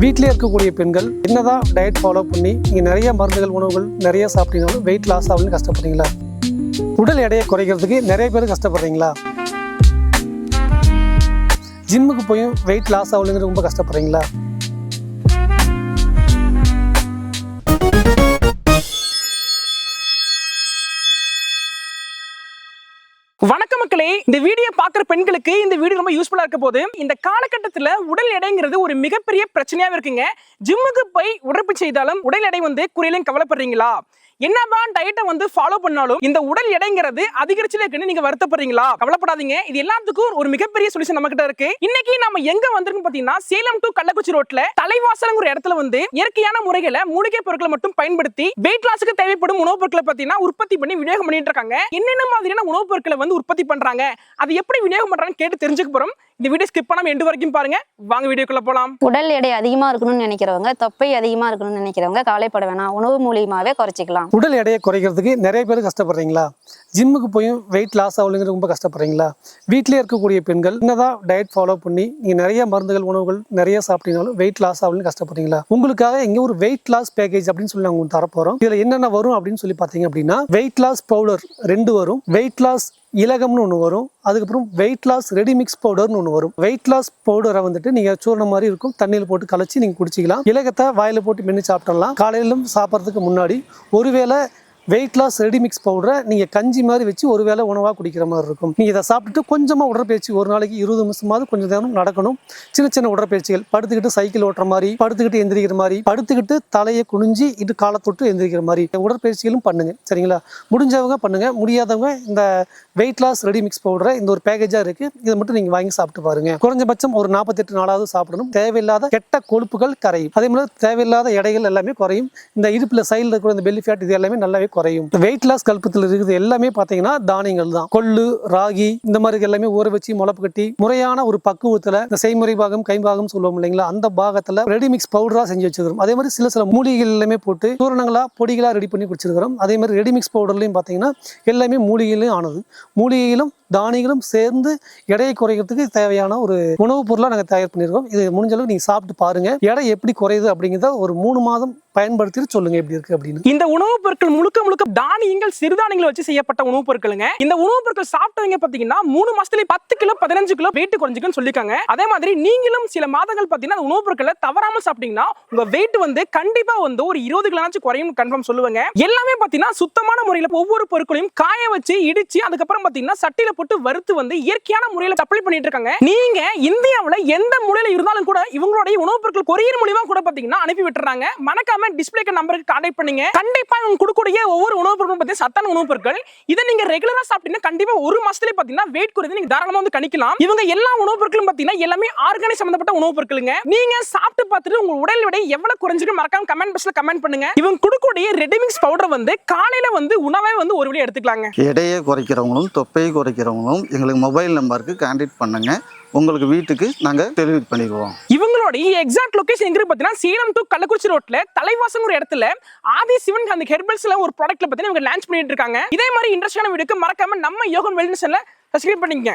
வீட்டிலே இருக்கக்கூடிய பெண்கள் என்னதான் டயட் ஃபாலோ பண்ணி நீங்கள் நிறைய மருந்துகள் உணவுகள் நிறைய சாப்பிட்டீங்கனாலும் வெயிட் லாஸ் ஆகணும்னு கஷ்டப்படுறீங்களா? உடல் எடையை குறைக்கிறதுக்கு நிறைய பேர் கஷ்டப்படுறீங்களா? ஜிம்முக்கு போய் வெயிட் லாஸ் ஆகலைங்கிறது ரொம்ப கஷ்டப்படுறீங்களா? வணக்க மக்களே இந்த வீடியோ பார்க்குற பெண்களுக்கு இந்த வீடியோ ரொம்ப யூஸ்ஃபுல்லா இருக்க போது இந்த காலகட்டத்துல உடல் எடைங்கிறது ஒரு மிகப்பெரிய பிரச்சனையாவே இருக்குங்க. ஜிம்முக்கு போய் உடற்பயிற்சி செய்தாலும் உடல் எடை வந்து குறையிலும் கவலைப்படுறீங்களா? என்னதான் டயட்டை வந்து ஃபாலோ பண்ணாலும் இந்த உடல் எடைங்கிறது அதிகரிச்சுல இருக்குன்னு நீங்க வருத்தப்படுறீங்களா? கவலைப்படாதீங்க. இது எல்லாத்துக்கும் ஒரு மிகப்பெரிய சொல்யூஷன் நம்ம கிட்ட இருக்கு. இன்னைக்கு நம்ம எங்க வந்திருக்கோம் பாத்தீங்கன்னா சேலம் டு கள்ளக்குறிச்சி ரோட்ல தலைவாசலங்கிற ஒரு இடத்துல வந்து இயற்கையான முறைகளை மூலிகை பொருட்களை மட்டும் பயன்படுத்தி வெயிட் லாஸுக்கு தேவைப்படும் உணவுப் பொருட்களை பாத்தீங்கன்னா உற்பத்தி பண்ணி விநியோகம் பண்ணிட்டு இருக்காங்க. என்னென்ன மாதிரியான உணவுப் பொருட்களை வந்து உற்பத்தி பண்றாங்க? அது எப்படி விநியோகம் பண்றாங்கன்னு கேட்டு தெரிஞ்சுக்க போறோம். இந்த வீடியோ ஸ்கிப் பண்ணாம எண்டு வரைக்கும் பாருங்க. வாங்க வீடியோக்குள்ள போலாம். உடல் எடை அதிகமா இருக்கணும்னு நினைக்கிறவங்க தொப்பை அதிகமா இருக்கணும்னு நினைக்கிறவங்க கவலைப்பட வேணாம். உணவு மூலியமாவே குறைச்சிக்கலாம். உடல் எடையை குறைக்கிறதுக்கு நிறைய பேர் கஷ்டப்படுறீங்களா? ஜிம்முக்கு போய் வெயிட் லாஸ் ஆகலைங்கிறது ரொம்ப கஷ்டப்படுறீங்களா? வீட்டிலே இருக்கக்கூடிய பெண்கள் என்னதான் டயட் ஃபாலோ பண்ணி நீங்கள் நிறைய மருந்துகள் உணவுகள் நிறைய சாப்பிட்டீங்கனாலும் வெயிட் லாஸ் ஆகலன்னு கஷ்டப்படுறீங்களா? உங்களுக்காக இங்கே ஒரு வெயிட் லாஸ் பேக்கேஜ் அப்படின்னு சொல்லி நாங்கள் உங்களுக்கு தரப்போகிறோம் இதில் என்னென்ன வரும் அப்படின்னு சொல்லி பார்த்தீங்க அப்படின்னா வெயிட் லாஸ் பவுடர் ரெண்டு வரும். வெயிட் லாஸ் இலகம்னு ஒன்று வரும். அதுக்கப்புறம் வெயிட் லாஸ் ரெடி மிக்ஸ் பவுடர்னு ஒன்று வரும். வெயிட் லாஸ் பவுடரை வந்துட்டு நீங்கள் சூரணம் மாதிரி இருக்கும். தண்ணியில் போட்டு கலச்சி நீங்கள் குடிச்சிக்கலாம். இலகத்தை வாயில் போட்டு மென்று சாப்பிடலாம் காலையிலும் சாப்பிட்றதுக்கு முன்னாடி ஒருவேளை வெயிட் லாஸ் ரெடிமிக்ஸ் பவுடரை நீங்கள் கஞ்சி மாதிரி வச்சு ஒரு வேளை உணவாக குடிக்கிற மாதிரி இருக்கும். நீங்கள் இதை சாப்பிட்டுட்டு கொஞ்சமாக உடற்பயிற்சி ஒரு நாளைக்கு இருபது நிமிஷமாவது கொஞ்சம் நேரம் நடக்கணும். சின்ன சின்ன உடற்பயிற்சிகள் படுத்துக்கிட்டு சைக்கிள் ஓட்டுற மாதிரி படுத்துக்கிட்டு எந்திரிக்கிற மாதிரி படுத்துக்கிட்டு தலையை குனிஞ்சு இட்டு காலை தொட்டு எந்திரிக்கிற மாதிரி உடற்பயிற்சிகளும் பண்ணுங்கள் சரிங்களா? முடிஞ்சவங்க பண்ணுங்கள் முடியாதவங்க இந்த வெயிட் லாஸ் ரெடிமிக்ஸ் பவுடரை இந்த ஒரு பேக்கேஜாக இருக்குது இதை மட்டும் நீங்கள் வாங்கி சாப்பிட்டு பாருங்க. குறைஞ்சபட்சம் ஒரு நாற்பத்தெட்டு நாளாவது சாப்பிடணும். தேவையில்லாத கெட்ட கொழுப்புகள் கரையும். அதே மாதிரி தேவையில்லாத எடைகள் எல்லாமே குறையும். இந்த இடுப்புல சைடில் இருக்கிற இந்த பெல்லி ஃபேட் இது எல்லாமே நல்லாவே குறையும். வெயிட் லாஸ் கல்பத்தில் இருக்குது எல்லாமே பார்த்தீங்கன்னா தானியங்கள் தான். கொள்ளு ராகி இந்த மாதிரி எல்லாமே ஊற வச்சு முளப்பு கட்டி முறையான ஒரு பக்குவத்தில் இந்த செய்முறை பாகம் கைபாகம் சொல்லுவோம் இல்லைங்களா? அந்த பாகத்தில் ரெடிமிக்ஸ் பவுடராக செஞ்சு வச்சிருக்கிறோம். அதே மாதிரி சில சில மூலிகைகள் எல்லாமே போட்டு தூரணங்களாக பொடிகளாக ரெடி பண்ணி குடிச்சிருக்கிறோம். அதே மாதிரி ரெடிமிக்ஸ் பவுடர்லையும் பார்த்தீங்கன்னா எல்லாமே மூலிகையிலையும் ஆனது. மூலிகையிலும் தானியங்களும் சேர்ந்து எடையை குறைக்கிறதுக்கு தேவையான ஒரு உணவுப் பொருளாக நாங்கள் தயார் பண்ணியிருக்கோம். இது முடிஞ்ச அளவுக்கு நீங்கள் சாப்பிட்டு பாருங்க. எடை எப்படி குறையுது அப்படிங்கிறத ஒரு மூணு மாதம் பயன்படுத்திட்டு சொல்லுங்க எப்படி இருக்கு அப்படின்னு. இந்த உணவுப் பொருட்கள் முழுக்க முழுக்க தானியங்கள் சிறுதானியங்கள் வச்சு செய்யப்பட்ட உணவுப் பொருட்களுங்க. இந்த உணவுப் பொருட்கள் சாப்பிட்டவங்க பாத்தீங்கன்னா மூணு மாசத்துல பத்து கிலோ பதினஞ்சு கிலோ வெயிட் குறைஞ்சுக்குன்னு சொல்லிருக்காங்க அதே மாதிரி நீங்களும் சில மாதங்கள் பாத்தீங்கன்னா அந்த உணவுப் பொருட்களை தவறாம சாப்பிட்டீங்கன்னா உங்க வெயிட் வந்து கண்டிப்பா வந்து ஒரு இருபது கிலோனாச்சும் குறையும் கன்ஃபார்ம் சொல்லுவாங்க. எல்லாமே பாத்தீங்கன்னா சுத்தமான முறையில ஒவ்வொரு பொருட்களையும் காய வச்சு இடிச்சு அதுக்கப்புறம் பாத்தீங்கன்னா சட்டியில போட்டு வறுத்து வந்து இயற்கையான முறையில சப்ளை பண்ணிட்டு இருக்காங்க. நீங்க இந்தியாவுல எந்த மூலையில இருந்தாலும் கூட இவங்களுடைய உணவுப் பொருட்கள் கொரியர் மூலியமா கூட பாத்தீங்கன்னா அனுப்பி விட்டுறாங்க. மறக்காம டிஸ்பிளேக்கு நம்பருக்கு கான்டாக்ட் பண்ணுங்க. கண்டிப்பா இவங்க கொடுக்கக்கூடிய ஒவ்வொரு உணவுப் பொருட்களும் பார்த்தீங்கன்னா சத்தான உணவுப் பொருட்கள் இதை நீங்க ரெகுலரா சாப்பிட்டீங்கன்னா கண்டிப்பா ஒரு மாசத்துலயே பாத்தீங்கன்னா வெயிட் குறைந்து நீங்க தாராளமா வந்து கணிக்கலாம். இவங்க எல்லா உணவுப் பொருட்களும் பாத்தீங்கன்னா எல்லாமே ஆர்கானிக் சம்பந்தப்பட்ட உணவுப் பொருட்களுங்க. நீங்க சாப்பிட்டு பார்த்துட்டு உங்க உடல் எடை எவ்வளவு குறைஞ்சிருக்கு மறக்காம கமெண்ட் பாக்ஸ்ல கமெண்ட் பண்ணுங்க. இவங்க கொடுக்கக்கூடிய ரெடிமிக்ஸ் பவுடர் வந்து காலையில வந்து உணவை வந்து ஒரு வழி எடுத்துக்கலாங்க. எடையை குறைக்கிறவங்களும் தொப்பையை குறைக்கிறவங்களும் எங்களுக்கு மொபைல் நம்பருக்கு கான்டாக்ட் பண்ணுங்க. உங்களுக்கு வீட்டுக்கு நாங்கள் டெலிவரி பண்ணிடுவோம். இவங்களுடைய எக்ஸாக்ட் லொகேஷன் எங்க பார்த்தீங்கன்னா பாத்தீங்கன்னா சேலம் டு கள்ளக்குறிச்சி ரோட்ல தலைவாசம் ஒரு இடத்துல ஆதி சிவன் அந்த ஹெர்பல்ஸ்ல ஒரு ப்ராடக்ட்ல பாத்தீங்கன்னா இவங்க லான்ச் பண்ணிட்டு இருக்காங்க. இதே மாதிரி இன்ட்ரெஸ்டான வீடியோக்கு மறக்காம நம்ம யோகன் வெல்னஸ்ல சப்ஸ்கிரைப் பண்ணிக்கங்க.